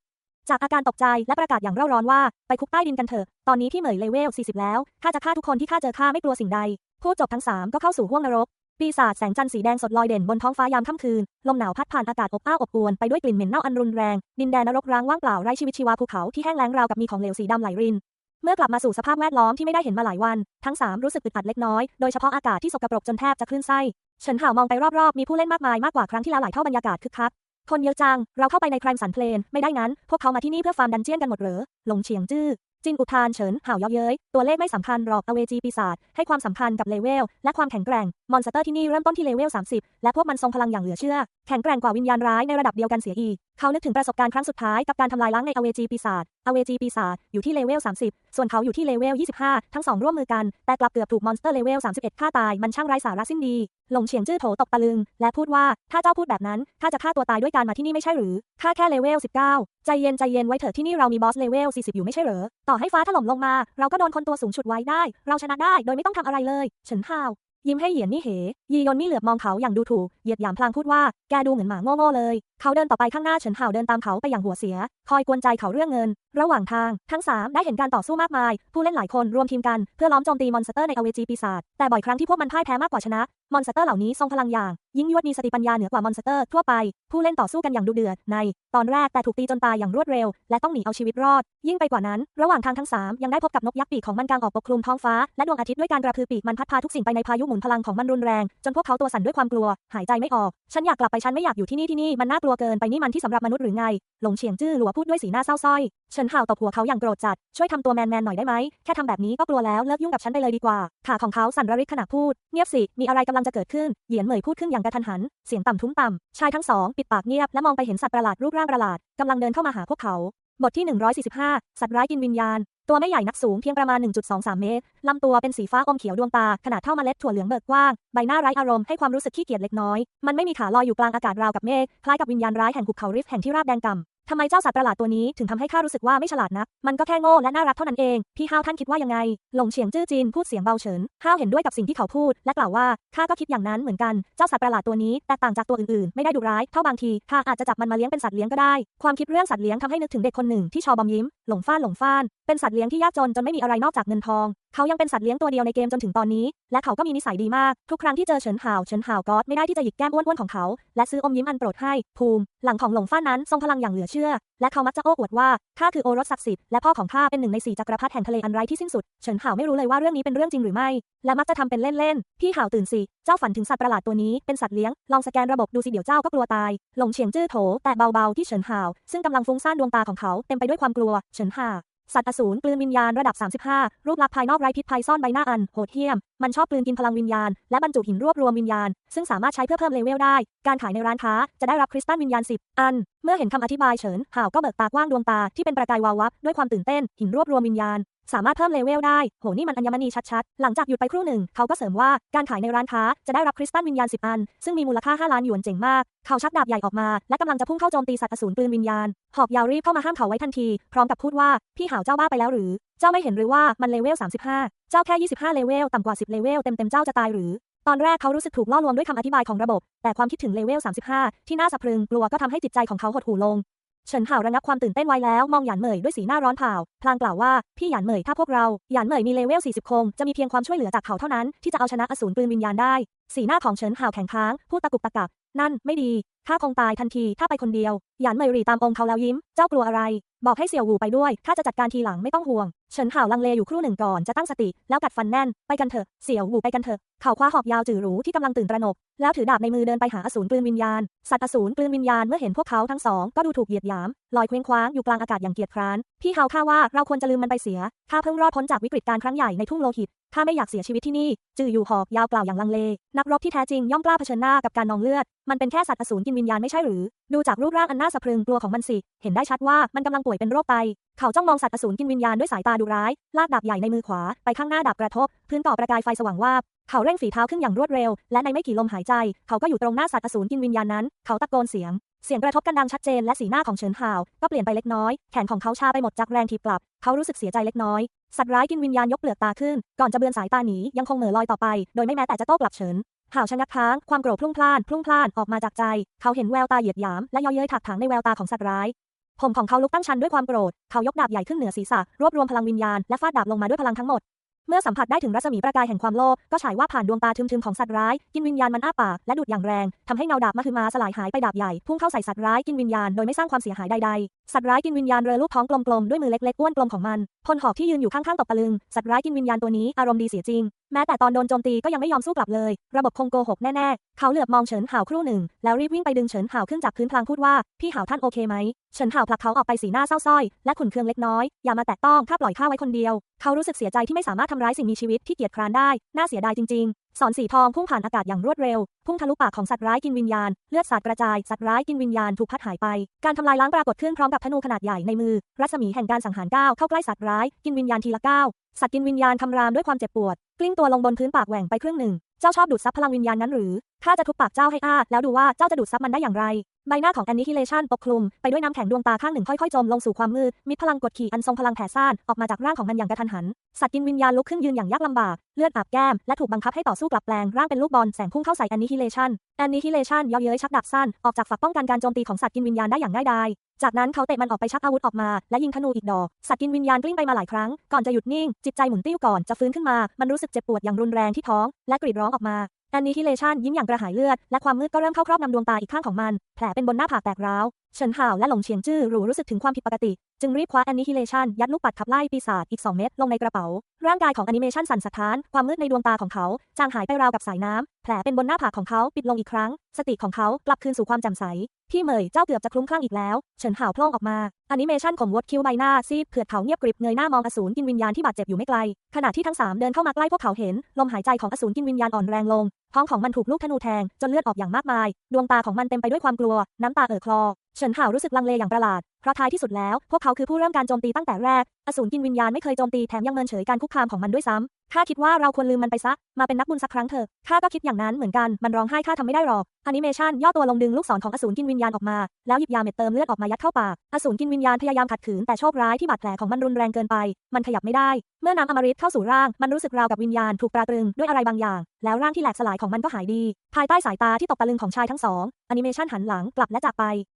จากอาการตกใจและประกาศอย่างเร่าร้อนว่าไปคุกใต้ดินกันเถอะ ตอนนี้ที่เหมยเลเวล 40 แล้วข้าจะฆ่าทุกคนที่ข้าเจอข้าไม่กลัวสิ่งใด พูดจบทั้งสามก็เข้าสู่ห้วงนรก ปีศาจแสงจันทร์สีแดงสดลอยเด่นบนท้องฟ้ายามค่ำคืน ลมหนาวพัดผ่านอากาศอบอ้าวอบอวนไปด้วยกลิ่นเหม็นเน่าอันรุนแรง ดินแดนนรกร้างว่างเปล่าไร้ชีวิตชีวาภูเขาที่แห้งแล้งราวกับมีของเหลวสีดำไหลริน เมื่อกลับมาสู่สภาพแวดล้อมที่ไม่ได้เห็นมาหลายวัน ทั้งสามรู้สึกอึดอัดเล็กน้อย โดยเฉพาะอากาศที่สกปรกจนแทบจะคลื่นไส้เฉินห่าวมองไปรอบๆ มีผู้เล่นมากมายมากกว่าครั้งที่แล้วหลายเท่าบรรยากาศคึกคัก คนเยอะจัง เราเข้าไปในแครมสันเพลน ไม่ได้งั้น พวกเขามาที่นี่เพื่อฟาร์มดันเจียนกันหมดเหรอ หลงเฉียงจื้อ จินอุทานเฉิน ห่าวเย้าเย้ย ตัวเลขไม่สำคัญหรอก อเวจีปีศาจ ให้ความสำคัญกับเลเวล และความแข็งแกร่ง มอนสเตอร์ที่นี่เริ่มต้นที่เลเวล 30 และพวกมันทรงพลังอย่างเหลือเชื่อ แข็งแกร่งกว่าวิญญาณร้ายในระดับเดียวกันเสียอีกเขานึกถึงประสบการณ์ครั้งสุดท้ายกับการทำลายล้างในอเวจีปีศาจอเวจีปีศาจอยู่ที่เลเวล 30 ส่วนเขาอยู่ที่เลเวล 25 ทั้งสองร่วมมือกัน แต่กลับเกือบถูกมอนสเตอร์เลเวล 31ฆ่าตาย มันช่างไร้สาระสิ้นดี หลงเฉียงจื้อโถตกตะลึง และพูดว่า ถ้าเจ้าพูดแบบนั้น ข้าจะฆ่าตัวตายด้วยการมาที่นี่ไม่ใช่หรือ ข้าแค่เลเวล 19 ใจเย็นใจเย็นไว้เถอะที่นี่เรามีบอสเลเวล 40 อยู่ไม่ใช่เหรอ ต่อให้ฟ้าถล่มลงมา เราก็โดนคนตัวสูงฉุดไว้ได้ เราชนะได้โดยไม่ต้องทำอะไรเลยฉินฮาวยิ้มให้เหยียนนี่เหยียนมี่เหลือบมองเขาอย่างดูถูก เหยียดหยามพลางพูดว่า แกดูเหมือนหมาโง่ๆเลยเขาเดินต่อไปข้างหน้าเฉินเห่าเดินตามเขาไปอย่างหัวเสีย คอยกวนใจเขาเรื่องเงิน ระหว่างทาง ทั้งสามได้เห็นการต่อสู้มากมาย ผู้เล่นหลายคนรวมทีมกันเพื่อล้อมโจมตีมอนสเตอร์ในอเวจีปีศาจแต่บ่อยครั้งที่พวกมันพ่ายแพ้มากกว่าชนะ มอนสเตอร์เหล่านี้ทรงพลังอย่าง ยิ่งยวดมีสติปัญญาเหนือกว่ามอนสเตอร์ทั่วไป ผู้เล่นต่อสู้กันอย่างดุเดือดใน ตอนแรกแต่ถูกตีจนตายอย่างรวดเร็ว และต้องหนีเอาชีวิตรอด ยิ่งไปกว่านั้น ระหว่างทางทั้งสามยังได้พบกับนกยักษ์ปีกของมันกางออกปกคลุมท้องฟ้าและดวงอาทิตย์ด้วยการกระพือปีกมันพัดพาทุกสิ่งไปในพายุหมุนพลังของมันรุนแรง จนพวกเขาตัวสั่นด้วยความกลัว หายใจไม่ออก ฉันอยากกลับไปฉันไม่อยากอยู่ที่นี่ที่นี่มันน่ากลัวเกินไปนี่มันที่สำหรับมนุษย์หรือไง หลงเฉียงจื้อหลัวพูดด้วยสีหน้าเศร้าส้อย เฉินห่าวตบหัวเขาอย่างโกรธจัด ช่วยทำตัวแมนแมนหน่อยได้ไหม แค่ทำแบบนี้ก็กลัวแล้วเลิกยุ่งกับฉันไปเลยดีกว่า ขาของเขาสั่นระริกขณะพูด เงียบสิ มีอะไรกำลังจะเกิดขึ้น เหยียนเหมยพูดขึ้นอย่างกระทันหัน เสียงต่ำทุ้มต่ำ ชายทั้งสองปิดปากเงียบและมองไปเห็นสัตว์ประหลาดรูปร่างประหลาดกำลังเดินเข้ามาหาพวกเขา บทที่ 145 สัตว์ร้ายกินวิญญาณ ตัวไม่ใหญ่นักสูงเพียงประมาณ 1.23 เมตร ลำตัวเป็นสีฟ้าอมเขียวดวงตา ขนาดเท่าเมล็ดถั่วเหลืองเบิกกว้าง ใบหน้าไร้อารมณ์ให้ความรู้สึกขี้เกียจเล็กน้อย มันไม่มีขาลอยอยู่กลางอากาศราวกับเมฆ คล้ายกับวิญญาณร้ายแห่งหุบเขาริฟต์แห่งที่ราบแดงกำ ทำไมเจ้าสัตว์ประหลาดตัวนี้ถึงทำให้ข้ารู้สึกว่าไม่ฉลาดนัก มันก็แค่โง่และน่ารักเท่านั้นเอง พี่ห้าวท่านคิดว่ายังไง หลงเฉียงจื้อจีนพูดเสียงเบาเฉิน ห้าวเห็นด้วยกับสิ่งที่เขาพูด และกล่าวว่าข้าก็คิดอย่างนั้นเหมือนกัน เจ้าสัตว์ประหลาดตัวนี้แตกต่างจากตัวอื่นๆ ไม่ได้ดุร้ายเท่าบางที ข้าอาจจะจับมันมาเลี้ยงเป็นสัตว์เลี้ยงก็ได้ ความคิดเรื่องสัตว์เลี้ยงทำให้นึกถึงเด็กคนหนึ่งที่ชอบอมยิ้ม หลงฟ้านหลงฟ้าน เป็นสัตว์เลี้ยงที่ยากจนจนไม่มีอะไรนอกจากเงินทอง เขายังเป็นสัตว์เลี้ยงตัวเดียวในเกมจนถึงตอนนี้ และเขาก็มีนิสัยดีมาก ทุกครั้งที่เจอเฉินห่าวเฉินห่าวก็ไม่ได้ที่จะหยิกแก้มอ้วนๆของเขา และซื้ออมยิ้มอันโปรดให้ ภูมิ หลังของหลงฟ้านั้นทรงพลังอย่างเหลือเชื่อ และเขามักจะโอ้อวดว่าข้าคือโอรสศักดิ์สิทธิ์และพ่อของข้าเป็นหนึ่งในสี่จักรพรรดิแห่งทะเลอันไร้ที่สิ้นสุดเฉินห่าวไม่รู้เลยว่าเรื่องนี้เป็นเรื่องจริงหรือไม่ และมักจะทำเป็นเล่นๆพี่ห่าวตื่นสิเจ้าฝันถึงสัตว์ประหลาดตัวนี้เป็นสัตว์เลี้ยงลองสแกนระบบดูสิเดี๋ยวเจ้าก็กลัวตายหลงเฉียงจื้อโถแต่เบาๆที่เฉินหาว ซึ่งกำลังฟุ้งซ่านดวงตาของเขาเต็มไปด้วยความกลัวเฉินหา สัตว์อสูรกลืนวิญญาณระดับ 35 รูปลักษณ์ภายนอกไร้พิษภัยซ่อนใบหน้าอันโหดเหี้ยม มันชอบกลืนกินพลังวิญญาณ และบรรจุหินรวบรวมวิญญาณ ซึ่งสามารถใช้เพื่อเพิ่มเลเวลได้ การขายในร้านค้าจะได้รับคริสตัลวิญญาณ 10 อัน เมื่อเห็นคำอธิบายเฉินห่าวก็เบิกตากว้างดวงตาที่เป็นประกายวาววับด้วยความตื่นเต้น หินรวบรวมวิญญาณ สามารถเพิ่มเลเวลได้ โหนี่มันอัญมณีชัดๆ หลังจากหยุดไปครู่หนึ่ง เขาก็เสริมว่าการขายในร้านค้าจะได้รับคริสตัลวิญญาณ 10 อัน ซึ่งมีมูลค่า 5 ล้านหยวนเจ๋งมาก เขาชักดาบใหญ่ออกมา และกำลังจะพุ่งเข้าโจมตีสัตว์อสูรกลืนวิญญาณ หอกยาวรีบเข้ามาห้ามเขาไว้ทันที พร้อมกับพูดว่าพี่หาวเจ้าบ้าไปแล้วหรือ เจ้าไม่เห็นหรือว่ามันเลเวล35 เจ้าแค่ 25 เลเวลต่ำกว่า 10 เลเวลเต็มๆเจ้าจะตายหรือ ตอนแรกเขารู้สึกถูกล่อลวงด้วยคำอธิบายของระบบ แต่ความคิดถึงเลเวล 35 ที่น่าสะพรึงกลัวก็ทำให้จิตใจของเขาหดหู่ลง เฉินห่าวระงับความตื่นเต้นไว้แล้วมองหยานเหมยด้วยสีหน้าร้อนเผาพลางกล่าวว่าพี่หยานเหมยถ้าพวกเราหยานเหมยมีเลเวล 40 คงจะมีเพียงความช่วยเหลือจากเขาเท่านั้นที่จะเอาชนะอสูรปืนวิญญาณได้ สีหน้าของเฉินห่าวแข็งค้างพูดตะกุกตะกักนั่นไม่ดี ข้าคงตายทันที ถ้าไปคนเดียว หยานเหมยหรีตามองเขาแล้วยิ้ม เจ้ากลัวอะไร บอกให้เสี่ยวหูไปด้วยข้าจะจัดการทีหลังไม่ต้องห่วง เฉินห่าวลังเลอยู่ครู่หนึ่งก่อนจะตั้งสติ แล้วกัดฟันแน่น ไปกันเถอะ เสี่ยวหูไปกันเถอะ เขาคว้าหอกยาวจื่อหรูที่กำลังตื่นตระหนก แล้วถือดาบในมือเดินไปหาอสูรกลืนวิญญาณ สัตว์อสูรกลืนวิญญาณเมื่อเห็นพวกเขาทั้งสองก็ดูถูกเหยียดหยาม ลอยเคว้งคว้างอยู่กลางอากาศอย่างเกียจคร้าน พี่เฮาข้าว่าเราควรจะลืมมันไปเสีย ข้าเพิ่งรอดพ้นจากวิกฤตการณ์ครั้งใหญ่ในทุ่งโลหิตข้าไม่อยากเสียชีวิตที่นี่ จื่ออยู่หอกยาวกล่าวอย่างลังเล นักรบที่แท้จริงย่อมกล้าเผชิญหน้ากับการนองเลือด มันเป็นแค่สัตว์อสูรกินวิญญาณไม่ใช่หรือ ดูจากรูปร่างอันน่าสะพรึงกลัวของมันสิ เห็นได้ชัดว่ามันกำลังป่วยเป็นโรคไต เขาจ้องมองสัตว์อสูรกินวิญญาณด้วยสายตาดุร้าย ลากดาบใหญ่ในมือขวา ไปข้างหน้าดาบกระทบ พื้นก่อประกายไฟสว่างวาบ เขาเร่งฝีเท้าขึ้นอย่างรวดเร็ว และในไม่กี่ลมหายใจ เขาก็อยู่ตรงหน้าสัตว์อสูรกินวิญญาณนั้น เขาตะโกนเสียง เสียงกระทบกันดังชัดเจนและสีหน้าของเฉินห่าว ก็เปลี่ยนไปเล็กน้อย แขนของเขาชาไปหมดจากแรงถีบกลับ เขารู้สึกเสียใจเล็กน้อย สัตว์ร้ายกินวิญญาณยกเปลือกตาขึ้น ก่อนจะเบือนสายตาหนี ยังคงเหม่อลอยต่อไป โดยไม่แม้แต่จะโต้กลับเฉิน ห่าวชะงักค้าง ความโกรธพลุ่งพล่าน พลุ่งพล่านออกมาจากใจ เขาเห็นแววตาเหยียดหยาม และเย้อเย้ยถักถางในแววตาของสัตว์ร้าย ผมของเขาลุกตั้งชันด้วยความโกรธ เขายกดาบใหญ่ขึ้นเหนือศีรษะ รวบรวมพลังวิญญาณ และฟาดดาบลงมาด้วยพลังทั้งหมด เมื่อสัมผัสได้ถึงรัศมีประกายแห่งความโลภก็ฉายว่าผ่านดวงตาทึมๆของสัตว์ร้าย กินวิญญาณมันอ้าปากและดูดอย่างแรงทำให้เงาดาบมหึมาสลายหายไปดาบใหญ่พุ่งเข้าใส่สัตว์ร้ายกินวิญญาณโดยไม่สร้างความเสียหายใดๆสัตว์ร้ายกินวิญญาณเรือลูกท้องกลมๆด้วยมือเล็กๆอ้วนกลมของมันพลหอกที่ยืนอยู่ข้างๆตกตะลึงสัตว์ร้ายกินวิญญาณตัวนี้อารมณ์ดีเสียจริงแม้แต่ตอนโดนโจมตีก็ยังไม่ยอมสู้กลับเลย ระบบคงโกหกแน่ๆ เขาเหลือบมองเฉินห่าวครู่หนึ่ง แล้วรีบวิ่งไปดึงเฉินห่าวขึ้นจากพื้นพลางพูดว่า พี่ห่าวท่านโอเคไหม เฉินห่าวผลักเขาออกไปสีหน้าเศร้าส้อย และขุนเคืองเล็กน้อย อย่ามาแตะต้องข้าปล่อยข้าไว้คนเดียว เขารู้สึกเสียใจที่ไม่สามารถททำร้ายสิ่งมีชีวิตที่เกียจคร้านได้ น่าเสียดายจริง ๆ สอนสีทองพุ่งผ่านอากาศอย่างรวดเร็ว พุ่งทะลุปากของสัตว์ร้ายกินวิญญาณ เลือดสาดกระจาย สัตว์ร้ายกินวิญญาณถูกพัดหายไป การทำลายล้างปรากฏขึ้นพร้อมกับธนูขนาดใหญ่ในมือ รัศมีแห่งการสังหารก้าวเข้าใกล้สัตว์ร้ายกินวิญญาณทีละก้าว สัตว์กินวิญญาณคำรามด้วยความเจ็บปวด กลิ้งตัวลงบนพื้นปากแหว่งไปครึ่งหนึ่ง เจ้าชอบดูดซับพลังวิญญาณนั้นหรือ ข้าจะทุบปากเจ้าให้อ้า แล้วดูว่าเจ้าจะดูดซับมันได้อย่างไร ใบหน้าของ Annihilation ปกคลุม ไปด้วยน้ำแข็งดวงตาข้างหนึ่งค่อยๆ จมลงสู่ความมืดมีพลังกดขี่อันทรงพลังแผ่ซ่าน ออกมาจากร่างของมันอย่างกระทันหัน สัตว์กินวิญญาณลุกขึ้นยืนอย่างยากลำบาก เลือดอาบแก้ม และถูกบังคับให้ต่อสู้กลับแปลง ร่างเป็นลูกบอลแสงพุ่งเข้าใส่ Annihilation Annihilation เย่อเย้ยชักดาบสั้นออกจากฝักป้องกันการโจมตีของสัตว์กินวิญญาณได้อย่างง่ายดายจากนั้นเขาเตะมันออกไปชักอาวุธออกมา และยิงธนูอีกดอกสัตว์กินวิญญาณกลิ้งไปมาหลายครั้งก่อนจะหยุดนิ่งจิตใจหมุนติ้วก่อนจะฟื้นขึ้นมามันรู้สึกเจ็บปวดอย่างรุนแรงที่ท้อง และกรีดร้องออกมา แอนนิฮิเลชันยิ้มอย่างกระหายเลือด และความมืดก็เริ่มเข้าครอบงำดวงตาอีกข้างของมัน แผลเป็นบนหน้าผากแตกร้าวเฉินห่าวและหลงเฉียงจื้อรู้รู้สึกถึงความผิดปกติ จึงรีบคว้าแอนนิฮิเลชันยัดลูกปัดขับไล่ปีศาจอีก 2 เม็ดลงในกระเป๋า ร่างกายของแอนิเมชันสั่นสะท้าน ความมืดในดวงตาของเขา จางหายไปราวกับสายน้ำแผลเป็นบนหน้าผากของเขาปิดลงอีกครั้ง สติของเขากลับคืนสู่ความแจ่มใส พี่เมยเจ้าเกือบจะคลุ้มคลั่งอีกแล้ว เฉินห่าวโพล่งออกมาอนิเมชันของวดคิ้วใบหน้าซีดเผือดเขาเงียบกริบเงยหน้ามองอสูรกินวิญญาณที่บาดเจ็บอยู่ไม่ไกล ขณะที่ทั้งสามเดินเข้ามาใกล้พวกเขาเห็น ลมหายใจของอสูรกินวิญญาณอ่อนแรงลงท้องของมันถูกลูกธนูแทง จนเลือดออกอย่างมากมาย ดวงตาของมันเต็มไปด้วยความกลัว น้ำตาเอ่อคลอ เฉินห่าวรู้สึกลังเลอย่างประหลาด เพราะท้ายที่สุดแล้ว พวกเขาคือผู้เริ่มการโจมตีตั้งแต่แรก อสูรกินวิญญาณไม่เคยโจมตีแถมยังเมินเฉยการคุกคามของมันด้วยซ้ำข้าคิดว่าเราควรลืมมันไปซะ มาเป็นนักบุญสักครั้งเถอะ ข้าก็คิดอย่างนั้นเหมือนกัน มันร้องไห้ข้าทำไม่ได้หรอก อนิเมชันย่อตัวลงดึงลูกศรของอสูรกินวิญญาณออกมา แล้วหยิบยาเม็ดเติมเลือดออกมายัดเข้าปาก อสูรกินวิญญาณพยายามขัดขืนแต่โชคร้ายที่บาดแผลของมันรุนแรงเกินไป มันขยับไม่ได้ เมื่อน้ำอมฤตเข้าสู่ร่าง มันรู้สึกราวกับวิญญาณถูกตราตรึงด้วยอะไรบางอย่าง แล้วร่างที่แหลกสลายของมันก็หายดี ภายใต้สายตาที่ตกตะลึงของชายทั้งสอง อนิเมชันหันหลังกลับและจากไป